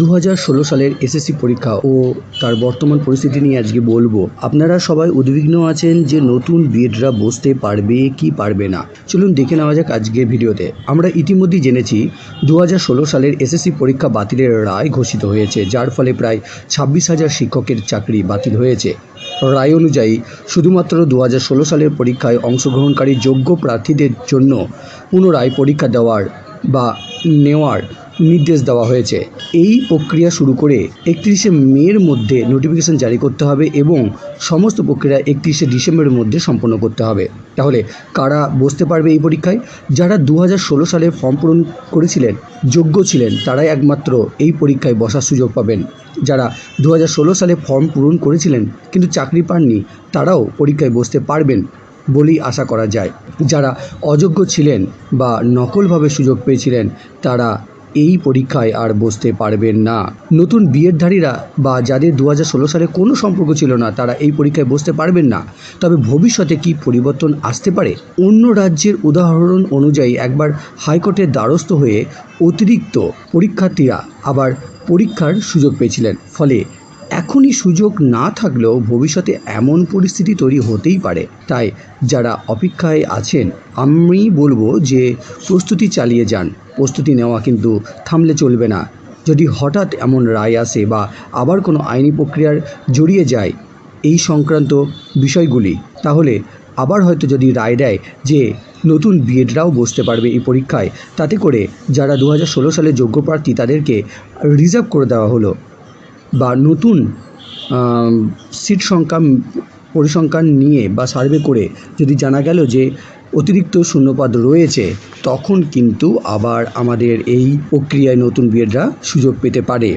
দু হাজার ষোলো সালের এসএসসি পরীক্ষা ও তার বর্তমান পরিস্থিতি নিয়ে আজকে বলব। আপনারা সবাই উদ্বিগ্ন আছেন যে নতুন বিএডরা বসতে পারবে কি পারবে না। চলুন দেখে নেওয়া যাক আজকের ভিডিওতে। আমরা ইতিমধ্যেই জেনেছি দু হাজার ষোলো সালের এসএসসি পরীক্ষা বাতিলের রায় ঘোষিত হয়েছে, যার ফলে প্রায় ছাব্বিশ হাজার শিক্ষকের চাকরি বাতিল হয়েছে। রায় অনুযায়ী, শুধুমাত্র দু হাজার ষোলো সালের পরীক্ষায় অংশগ্রহণকারী যোগ্য প্রার্থীদের জন্য পুনরায় পরীক্ষা দেওয়ার বা নেওয়ার নির্দেশ দেওয়া হয়েছে। এই প্রক্রিয়া শুরু করে একত্রিশে মের মধ্যে নোটিফিকেশন জারি করতে হবে এবং সমস্ত প্রক্রিয়া একত্রিশে ডিসেম্বরের মধ্যে সম্পন্ন করতে হবে। তাহলে কারা বসতে পারবে এই পরীক্ষায়? যারা দু হাজার ষোলো সালে ফর্ম পূরণ করেছিলেন, যোগ্য ছিলেন, তারাই একমাত্র এই পরীক্ষায় বসার সুযোগ পাবেন। যারা দু হাজার ষোলো সালে ফর্ম পূরণ করেছিলেন, কিন্তু চাকরি পাননি, তারাও পরীক্ষায় বসতে পারবেন বলেই আশা করা যায়। যারা অযোগ্য ছিলেন বা নকলভাবে সুযোগ পেয়েছিলেন, তারা এই পরীক্ষায় আর বসতে পারবেন না। নতুন বিএডধারীরা বা যাদের দু হাজার ষোলো সালে কোনো সম্পর্ক ছিল না, তারা এই পরীক্ষায় বসতে পারবেন না। তবে ভবিষ্যতে কি পরিবর্তন আসতে পারে? অন্য রাজ্যের উদাহরণ অনুযায়ী একবার হাইকোর্টের দ্বারস্থ হয়ে অতিরিক্ত পরীক্ষার্থীরা আবার পরীক্ষার সুযোগ পেয়েছিলেন। ফলে এখনই সুযোগ না থাকলেও ভবিষ্যতে এমন পরিস্থিতি তৈরি হতেই পারে। তাই যারা অপেক্ষায় আছেন, আমি বলব যে প্রস্তুতি চালিয়ে যান। প্রস্তুতি নেওয়া কিন্তু থামলে চলবে না। যদি হঠাৎ এমন রায় আসে বা আবার কোনো আইনি প্রক্রিয়ার জড়িয়ে যায় এই সংক্রান্ত বিষয়গুলি, তাহলে আবার হয়তো যদি রায় দেয় যে নতুন বিএডরাও বসতে পারবে এই পরীক্ষায়, তাতে করে যারা দু হাজার ষোলো সালে যোগ্য প্রার্থী তাদেরকে রিজার্ভ করে দেওয়া হলো বা নতুন সিট সংখ্যা, পরিসংখ্যান নিয়ে বা সার্ভে করে যদি জানা গেল যে অতিরিক্ত শূন্যপদ রয়েছে তখন কিন্তু আবার আমাদের এই প্রক্রিয়ায় নতুন বিএডরা সুযোগ পেতে পারে।